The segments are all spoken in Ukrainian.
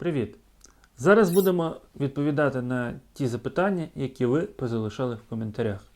Привіт! Зараз будемо відповідати на ті запитання, які ви позалишали в коментарях.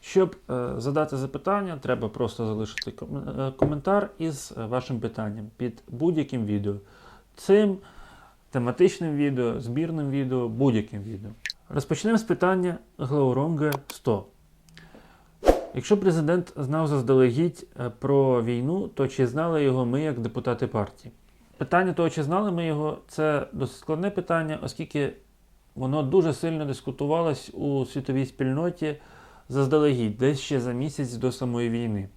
Щоб е, задати запитання, треба просто залишити ком- е, коментар із е, вашим питанням під будь-яким відео. Цим тематичним відео, збірним відео, будь-яким відео. Розпочнемо з питання Глауронга 100. Якщо президент знав заздалегідь е, про війну, то чи знали його ми як депутати партії? Питання того, чи знали ми його, це досить складне питання, оскільки воно дуже сильно дискутувалось у світовій спільноті заздалегідь, десь ще за місяць до самої війни.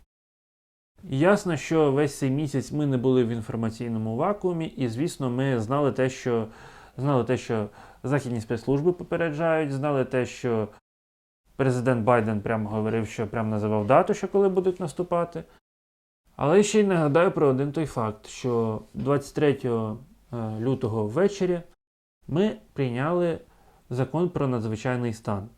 І Ясно, що весь цей місяць ми не були в інформаційному вакуумі, і, звісно, ми знали те, що, знали те, що західні спецслужби попереджають, знали те, що президент Байден прямо говорив, що прямо називав дату, що коли будуть наступати. Але ще й нагадаю про один той факт, що 23 е, лютого ввечері ми прийняли закон про надзвичайний стан.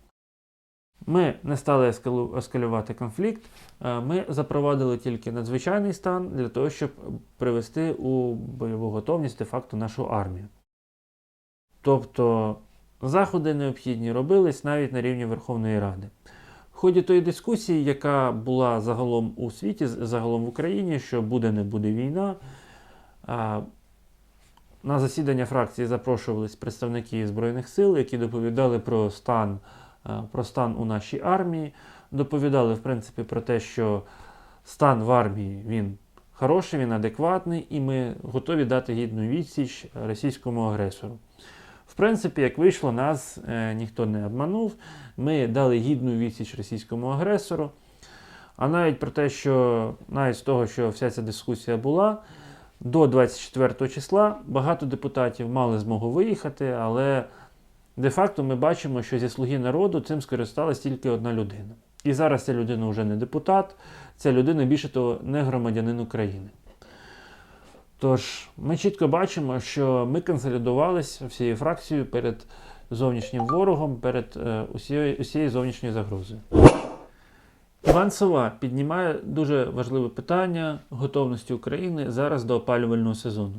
Ми не стали ескалювати конфлікт, е, ми запровадили тільки надзвичайний стан для того, щоб привести у бойову готовність де-факто нашу армію. Тобто заходи необхідні робились навіть на рівні Верховної Ради. Ході тої дискусії, яка була загалом у світі, загалом в Україні, що буде не буде війна, на засідання фракції запрошувались представники Збройних сил, які доповідали про стан, про стан у нашій армії, доповідали, в принципі, про те, що стан в армії він хороший, він адекватний, і ми готові дати гідну відсіч російському агресору. В принципі, як вийшло, нас е, ніхто не обманув. Ми дали гідну відсіч російському агресору. А навіть про те, що навіть з того, що вся ця дискусія була, до 24 числа багато депутатів мали змогу виїхати, але де-факто ми бачимо, що зі слуги народу цим скористалась тільки одна людина. І зараз ця людина вже не депутат, ця людина більше того не громадянин України. Тож ми чітко бачимо, що ми консолідувалися всією фракцією перед зовнішнім ворогом, перед е, усією, усією зовнішньою загрозою. Іван Сова піднімає дуже важливе питання готовності України зараз до опалювального сезону.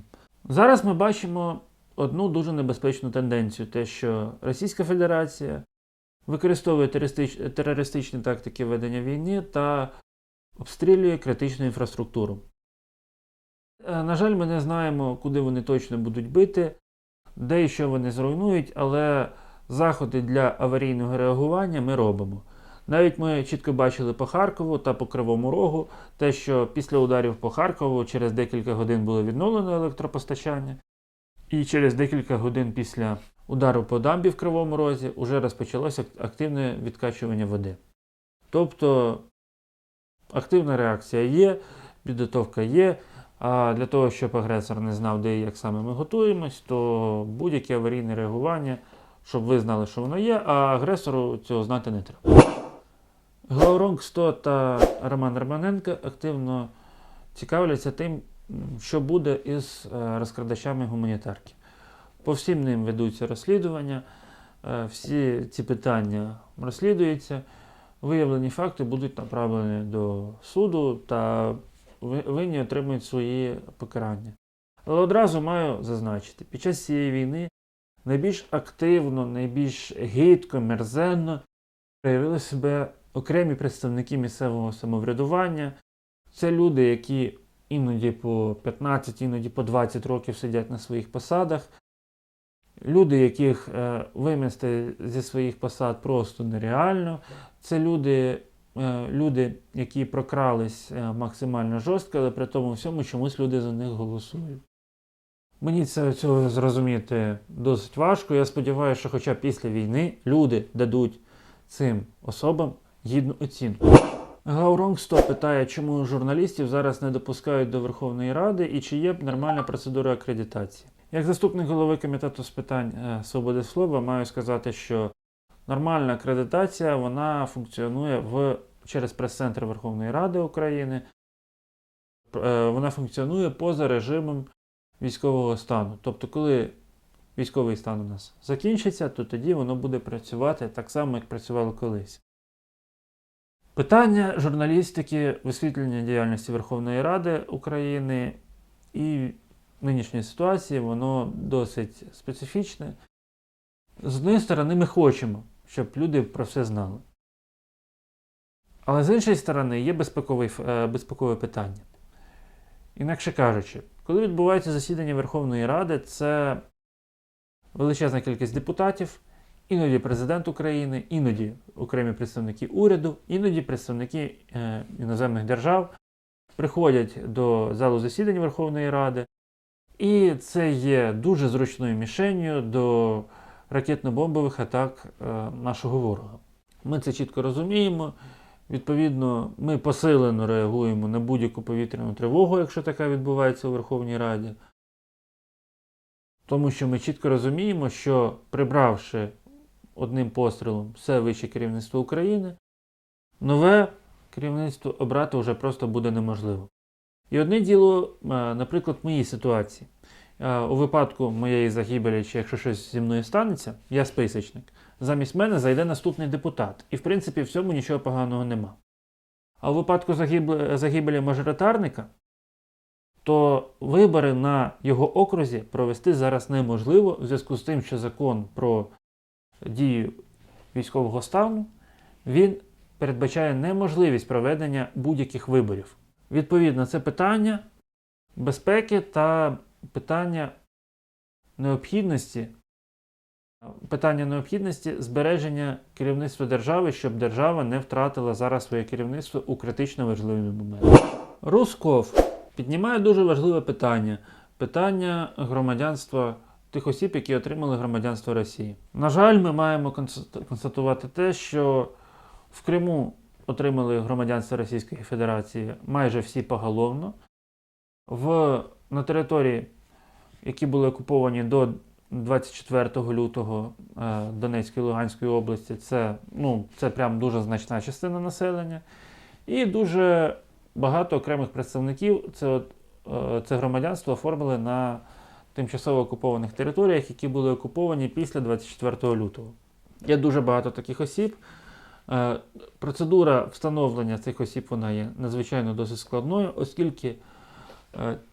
Зараз ми бачимо одну дуже небезпечну тенденцію: те, що Російська Федерація використовує терористич- терористичні тактики ведення війни та обстрілює критичну інфраструктуру. Е, На жаль, ми не знаємо, куди вони точно будуть бити, де і що вони зруйнують, але заходи для аварійного реагування ми робимо. Навіть ми чітко бачили по Харкову та по Кривому Рогу, те, що після ударів по Харкову через декілька годин було відновлено електропостачання, і через декілька годин після удару по дамбі в Кривому Розі вже розпочалося активне відкачування води. Тобто активна реакція є, підготовка є. А для того, щоб агресор не знав, де і як саме ми готуємось, то будь-яке аварійне реагування, щоб ви знали, що воно є, а агресору цього знати не треба. Глауронг 100 та Роман Романенко активно цікавляться тим, що буде із е, розкрадачами гуманітарки. По всім ним ведуться розслідування, е, всі ці питання розслідуються, виявлені факти будуть направлені до суду та винні отримують свої покарання. Але одразу маю зазначити, під час цієї війни найбільш активно, найбільш гидко, мерзенно проявили себе окремі представники місцевого самоврядування. Це люди, які іноді по 15, іноді по 20 років сидять на своїх посадах. Люди, яких е, вимести зі своїх посад просто нереально. Це люди, люди, які прокрались е, максимально жорстко, але при тому всьому чомусь люди за них голосують. Мені це, цього зрозуміти досить важко. Я сподіваюся, що хоча після війни люди дадуть цим особам гідну оцінку. Гауронг 100 питає, чому журналістів зараз не допускають до Верховної Ради і чи є нормальна процедура акредитації. Як заступник голови комітету з питань е, свободи слова, маю сказати, що нормальна акредитація вона функціонує в, через прес-центр Верховної Ради України. Е, Вона функціонує поза режимом військового стану. Тобто, коли військовий стан у нас закінчиться, то тоді воно буде працювати так само, як працювало колись. Питання журналістики, висвітлення діяльності Верховної Ради України і нинішньої ситуації, воно досить специфічне. З однієї сторони, ми хочемо, щоб люди про все знали. Але з іншої сторони, є безпекове, безпекове питання. Інакше кажучи, коли відбувається засідання Верховної Ради, це величезна кількість депутатів, іноді президент України, іноді окремі представники уряду, іноді представники е, іноземних держав приходять до залу засідань Верховної Ради, і це є дуже зручною мішенню до ракетно-бомбових атак е, нашого ворога. Ми це чітко розуміємо. Відповідно, ми посилено реагуємо на будь-яку повітряну тривогу, якщо така відбувається у Верховній Раді. Тому що ми чітко розуміємо, що прибравши одним пострілом все вище керівництво України, нове керівництво обрати вже просто буде неможливо. І одне діло, е, наприклад, в моїй ситуації. Е, У випадку моєї загибелі, чи якщо щось зі мною станеться, я списочник. Замість мене зайде наступний депутат. І в принципі в цьому нічого поганого нема. А у випадку загибелі, мажоритарника, то вибори на його окрузі провести зараз неможливо в зв'язку з тим, що закон про дію військового стану він передбачає неможливість проведення будь-яких виборів. Відповідно, це питання безпеки та питання необхідності, питання необхідності збереження керівництва держави, щоб держава не втратила зараз своє керівництво у критично важливий момент. Русков піднімає дуже важливе питання питання громадянства тих осіб, які отримали громадянство Росії. На жаль, ми маємо констатувати те, що в Криму отримали громадянство Російської Федерації майже всі поголовно. В, на території, які були окуповані до 24 лютого е, Донецької Луганської області, це, ну, це прям дуже значна частина населення. І дуже багато окремих представників це, от, е, це громадянство оформили на тимчасово окупованих територіях, які були окуповані після 24 лютого. Є дуже багато таких осіб. Е, Процедура встановлення цих осіб вона є надзвичайно досить складною, оскільки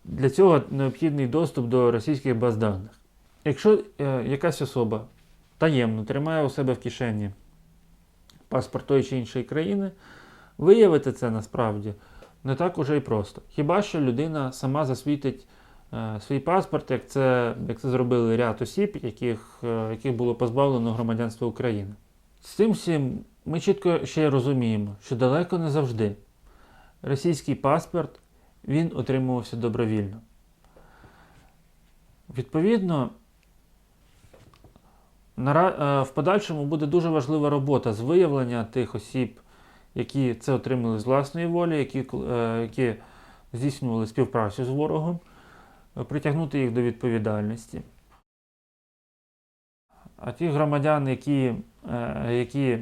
для цього необхідний доступ до російських баз даних. Якщо е, якась особа таємно тримає у себе в кишені паспорт тої чи іншої країни, виявити це насправді не так уже і просто. Хіба що людина сама засвітить е, свій паспорт, як це, як це зробили ряд осіб, яких, е, яких було позбавлено громадянства України. З цим всім ми чітко ще розуміємо, що далеко не завжди російський паспорт він отримувався добровільно. Відповідно, е, в подальшому буде дуже важлива робота з виявлення тих осіб, які це отримали з власної волі, які, е, які здійснювали співпрацю з ворогом, е, притягнути їх до відповідальності. А ті громадяни, які, які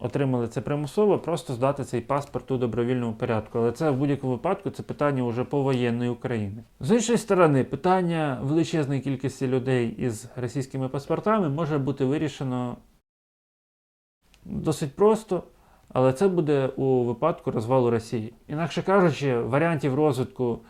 отримали це примусово, просто здати цей паспорт у добровільному порядку. Але це в будь-якому випадку це питання вже повоєнної України. З іншої сторони, питання величезної кількості людей із російськими паспортами може бути вирішено досить просто, але це буде у випадку розвалу Росії. Інакше кажучи, варіантів розвитку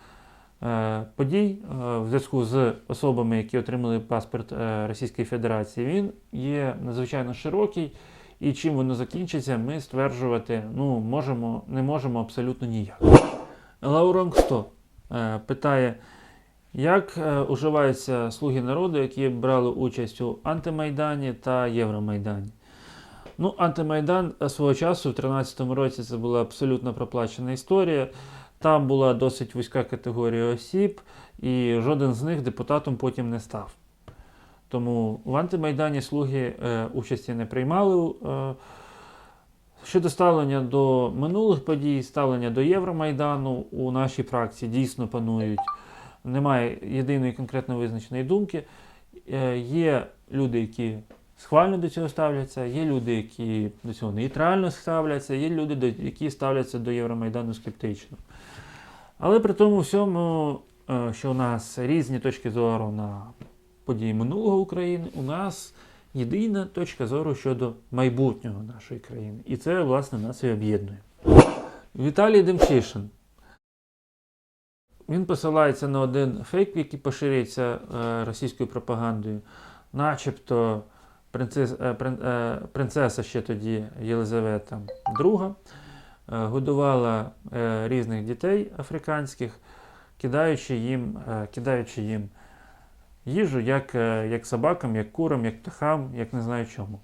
е, подій е, в зв'язку з особами, які отримали паспорт е, Російської Федерації, він є надзвичайно широкий. І чим воно закінчиться, ми стверджувати ну, можемо, не можемо абсолютно ніяк. Лауронг 100 е, питає, як е, уживаються слуги народу, які брали участь у антимайдані та Євромайдані? Ну, антимайдан свого часу в 2013 році це була абсолютно проплачена історія. Там була досить вузька категорія осіб, і жоден з них депутатом потім не став. Тому в антимайдані слуги е, участі не приймали. Е, щодо ставлення до минулих подій, ставлення до Євромайдану у нашій фракції дійсно панують. Немає єдиної конкретно визначеної думки. Е, є люди, які схвально до цього ставляться, є люди, які до цього нейтрально ставляться, є люди, які ставляться до Євромайдану скептично. Але при тому всьому, е, що у нас різні точки зору на події минулого України, у нас єдина точка зору щодо майбутнього нашої країни. І це, власне, нас і об'єднує. Віталій Демчишин. Він посилається на один фейк, який поширюється е, російською пропагандою, начебто принцес, е, е, принцеса ще тоді Єлизавета II годувала різних дітей африканських, кидаючи їм, кидаючи їм їжу як, е, як собакам, як курам, як птахам, як не знаю чому.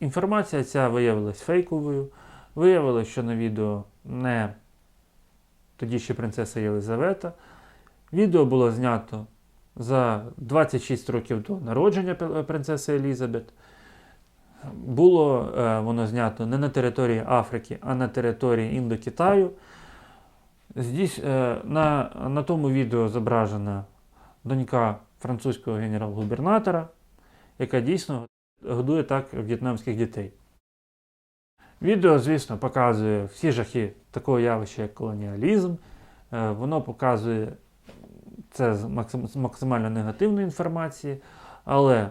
Інформація ця виявилась фейковою. Виявилось, що на відео не тоді ще принцеса Єлизавета. Відео було знято за 26 років до народження принцеси Елізабет. Було е, воно знято не на території Африки, а на території Індокитаю. Здесь, е, на, на тому відео зображена донька французького генерал-губернатора, яка дійсно годує так в'єтнамських дітей. Відео, звісно, показує всі жахи такого явища, як колоніалізм. Е, Воно показує це з максимально негативної інформації, але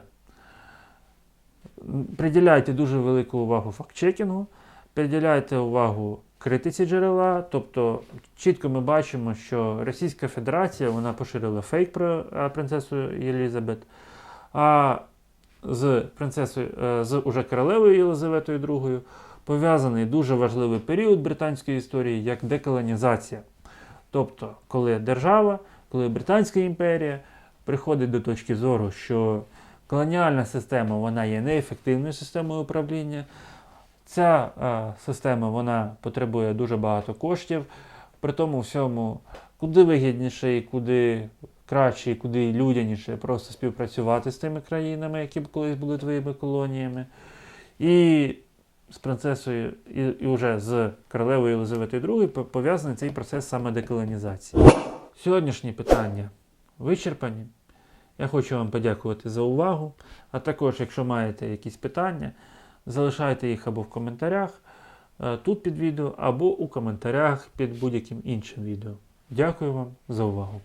приділяйте дуже велику увагу фактчекінгу, приділяйте увагу критиці джерела. Тобто чітко ми бачимо, що Російська Федерація вона поширила фейк про е, принцесу Єлізабет, а з принцесою, е, з уже королевою Єлизаветою II пов'язаний дуже важливий період британської історії як деколонізація. Тобто, коли держава, коли Британська імперія приходить до точки зору, що колоніальна система вона є неефективною системою управління. Ця е, система вона потребує дуже багато коштів. При тому всьому, куди вигідніше і куди краще, і куди людяніше просто співпрацювати з тими країнами, які б колись були твоїми колоніями. І з принцесою, і, і вже з королевою Єлизаветою II пов'язаний цей процес саме деколонізації. Сьогоднішні питання вичерпані. Я хочу вам подякувати за увагу. А також, якщо маєте якісь питання, залишайте їх або в коментарях е, тут під відео, або у коментарях під будь-яким іншим відео. Дякую вам за увагу.